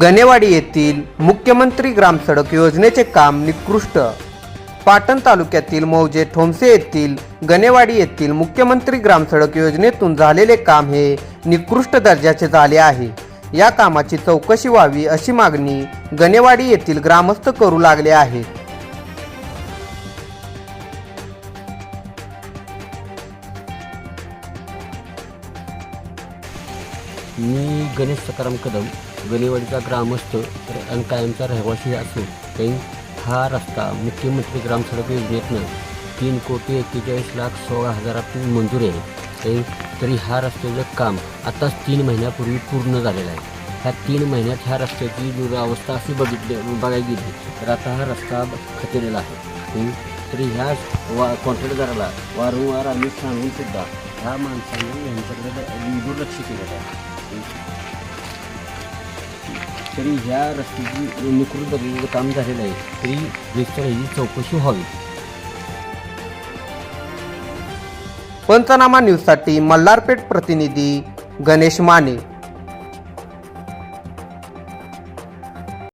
गणेवाडी येथील मुख्यमंत्री ग्रामसडक योजनेचे काम निकृष्ट. पाटण तालुक्यातील मौजे ठोंबसे येथील गणेवाडी येथील मुख्यमंत्री ग्रामसडक योजनेतून झालेले काम हे निकृष्ट दर्जाचे झाले आहे. या कामाची चौकशी व्हावी अशी मागणी गणेवाडी येथील ग्रामस्थ करू लागले आहेत. मी गणेश सकाराम कदम गणेवाडीचा ग्रामस्थ तर आणि कायमचा रहिवासी असून त्यांनी हा रस्ता मुख्यमंत्री ग्रामसडक योजनेतनं तीन कोटी एक्केचाळीस लाख सोळा हजारातून मंजूर आहे. काही तरी हा रस्त्याचं काम आताच तीन महिन्यापूर्वी पूर्ण झालेलं आहे. ह्या तीन महिन्यात ह्या रस्त्याची दुरावस्था अशी बघितली बघायला गेली तर आता हा रस्ता खचलेला आहे. तरी ह्या वा कॉन्ट्रॅक्टदाराला वारंवार आम्ही सांगूनसुद्धा ह्या माणसांनी यांच्याकडे दुर्लक्ष केलेलं आहे. तरी ह्या रस्त्याची निकृष्ट बघितलेलं काम झालेलं आहे. तरी वेळेवर ही चौकशी व्हावी. पंचनामा न्यूजसाठी मल्हारपेठ प्रतिनिधी गणेश माने.